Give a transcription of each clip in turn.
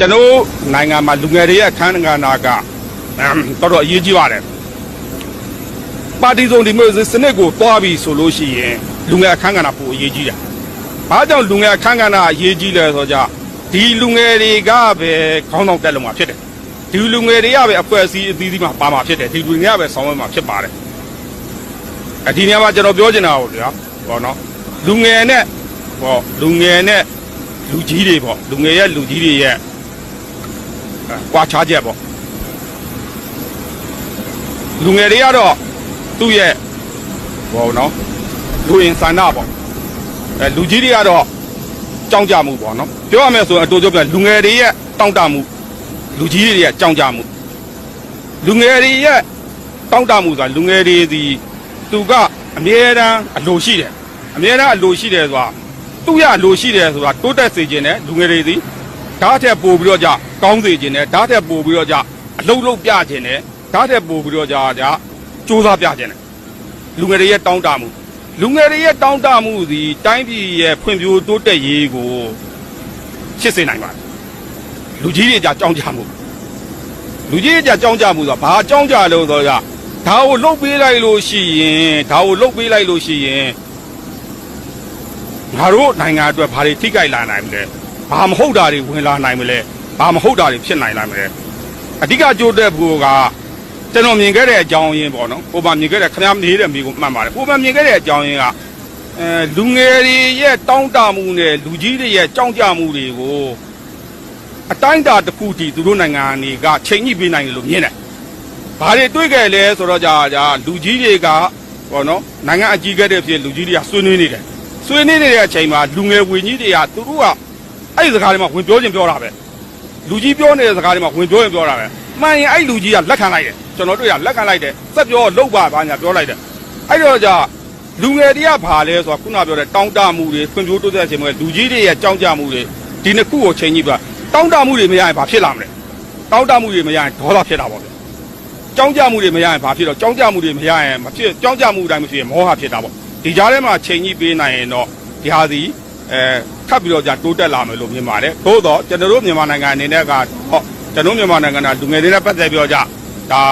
ကျွန်တော်နိုင်ငံမှာလူငယ်တွေရဲ့အခမ်းအနာကအမ်တော်တော်အရေးကြီးပါတယ်ပါတီစုံဒီမိုကရေစီစနစ်ကိုတွားပြီးဆိုလို့ရှိရင်လူငယ်အခမ်းအနာပိုအရေးကြီးတယ်။ဘာကြောင့်လူငယ်အခမ်းအနာအရေးကြီးလဲဆိုကြဒီလူငယ်တွေကပဲခေါင်းဆောင်တက်လုံးမှာဖြစ်တယ်။ဒီလူငယ်တွေကပဲအဖွဲ့အစည်းအသီးသီးမှာပါမှာဖြစ်တယ်။ဒီလူငယ်ကပဲဆောင်ရွက်မှာဖြစ်ပါတယ်။အဒီနေရာမှာကျွန်တော်ပြောချင်တာပေါ့ဗျာ။ဟောနော်လူငယ်နဲ့ဟောလူငယ်နဲ့လူကြီးတွေပေါ့လူငယ်ရဲ့လူကြီးတွေရဲ့အဲ ကွာခြားချက်ပေါ့လူငယ်တွေကတော့သူ့ရဲ့ဟောနော်လူရင်ဆန္ဒပေါ့အဲလူကြီးတွေကတော့ကြောင်းကြမှုပေါ့နော်ပြောရမယ်ဆိုရင်အတူတူပြလူငယ်တွေရဲ့တောင့်တမှုလူကြီးတွေရဲ့ကြောင်းကြမှုလူငယ်တွေရဲ့တောင့်တမှုဆိုတာလူငယ်တွေဒီသူကအမြဲတမ်းအလိုရှိတယ်အမြဲတမ်းအလိုရှိတယ်ဆိုတာသူ့ရအလိုရှိတယ်ဆိုတာတိုးတက်စေခြင်းနဲ့လူငယ်တွေဒီ ဓာတ်ထက်ပို့ပြီးတော့ကြကောင်းစေခြင်းနဲ့ဓာတ်ထက်ပို့ပြီးတော့ကြအလုံးလုံးပြခြင်းနဲ့ဓာတ်ထက်ပို့ပြီးတော့ကြကြစူးစမ်းပြခြင်းနဲ့လူငယ်တွေရဲ့တောင်းတမှုလူငယ်တွေရဲ့တောင်းတမှုသည် တိုင်းပြည်ရဲ့ဖွံ့ဖြိုးတိုးတက်ရေးကိုဖြစ်စေနိုင်ပါတယ်လူကြီးတွေကြကြောင်းကြမှုလူကြီးတွေကြကြောင်းကြမှုဆိုတာဘာကြောင်းကြလို့ဆိုတော့ဒါကိုလှုပ်ပေးလိုက်လို့ရှိရင်ဒါကိုလှုပ်ပေးလိုက်လို့ရှိရင်ငါတို့နိုင်ငံအတွက်ဘာတွေထိကြိုက်လာနိုင်မလဲ ဘာမဟုတ်တာတွေဝင်လာနိုင်မလဲဘာမဟုတ်တာတွေဖြစ်နိုင်လာမလဲအဓိကကြိုးတဲ့ဘူကကျွန်တော်မြင်ခဲ့တဲ့အကြောင်းရင်းပေါ့နော်။ဟိုမှာမြင်ခဲ့တဲ့ခမားနေတဲ့မိကိုမှတ်ပါတယ်။ဟိုမှာမြင်ခဲ့တဲ့အကြောင်းရင်းကအဲလူငယ်တွေရဲ့တောင်းတမှုနဲ့လူကြီးတွေရဲ့ကြောင်းကြမှုတွေကိုအတိုင်းအတာတစ်ခုတည်းသူတို့နိုင်ငံတွေကချိန်ညှိပေးနိုင်တယ်လို့မြင်တယ်။ဘာတွေတွေ့ခဲ့လဲဆိုတော့ကြာကြာလူကြီးတွေကပေါ့နော်နိုင်ငံအကြီးကဲတဲ့ဖြစ်လူကြီးတွေကဆွေးနွေးနေတယ်။ဆွေးနွေးနေတဲ့အချိန်မှာလူငယ်ဝင်ကြီးတွေကသူတို့က အဲ့ဒီစကားတွေမှာဝင်ပြောခြင်းပြောတာပဲ။လူကြီးပြောနေတဲ့စကားတွေမှာဝင်ပြောရင်ပြောတာပဲမှန်ရင်အဲ့လူကြီးကလက်ခံလိုက်တယ်ကျွန်တော်တို့ကလက်ခံလိုက်တယ်စက်ပြောလှုပ်ပါဘာညာပြောလိုက်တယ်အဲ့တော့じゃလူငယ်တွေကဘာလဲဆိုတော့ခုနပြောတဲ့တောင်းတမှုတွေဖွံ့ဖြိုးတိုးတက်ခြင်းတွေလူကြီးတွေရဲ့ကြောင်းကြမှုတွေဒီနှစ်ခုကိုချိန်ကြည့်ပါတောင်းတမှုတွေမရရင်ဘာဖြစ်လာမလဲတောင်းတမှုတွေမရရင်ဒေါသဖြစ်တာပေါ့ဗျကြောင်းကြမှုတွေမရရင်ဘာဖြစ်တော့ကြောင်းကြမှုတွေမရရင်မဖြစ်ကြောင်းကြမှုတိုင်းမဖြစ်ရင်မောဟဖြစ်တာပေါ့ဒီကြားထဲမှာချိန်ကြည့်ပေးနိုင်ရင်တော့ဒီဟာစီ အဲထပ်ပြီးတော့ကြာတိုးတက်လာမယ်လို့မြင်ပါတယ်သို့တော့ကျွန်တော်တို့မြန်မာနိုင်ငံအနေနဲ့ကဟောကျွန်တော်မြန်မာနိုင်ငံကလူငယ်တွေနဲ့ပတ်သက်ပြီးတော့ကြာဒါ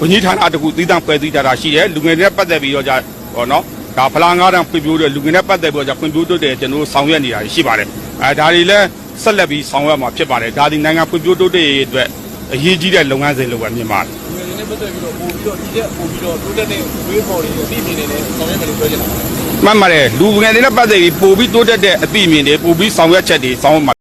ဝန်ကြီးဌာနတခုသီးသန့်ဖွဲ့စည်းထားတာရှိတယ်လူငယ်တွေနဲ့ပတ်သက်ပြီးတော့ကြာဟောနော်ဒါဖလားငါးတန်းဖွံ့ဖြိုးတဲ့လူငယ်နဲ့ပတ်သက်ပြီးတော့ကြာဖွံ့ဖြိုးတိုးတက်ကျွန်တော်တို့ဆောင်ရွက်နေတာရှိပါတယ်အဲဒါတွေလည်းဆက်လက်ပြီးဆောင်ရွက်မှာဖြစ်ပါတယ်ဒါဒီနိုင်ငံဖွံ့ဖြိုးတိုးတက်ရေးအတွက်အရေးကြီးတဲ့လုပ်ငန်းစဉ်လို့ပဲမြင်ပါတယ်ပတ်သက်ပြီးတော့ပို့ပြီးတော့ဒီကပို့ပြီးတော့တိုးတက်တဲ့ဝေးပေါ်တွေအသိမြင်နေတယ်ဆောင်ရွက်မယ်လို့ပြောချင်တာပါ မှန်ပါတယ်လူငယ်တွေနဲ့ပတ်သက်ပြီးပို့ပြီးတိုးတက်တဲ့အသိအမြင်တွေပို့ပြီးဆောင်ရွက်ချက်တွေဆောင်ရွက်မှာ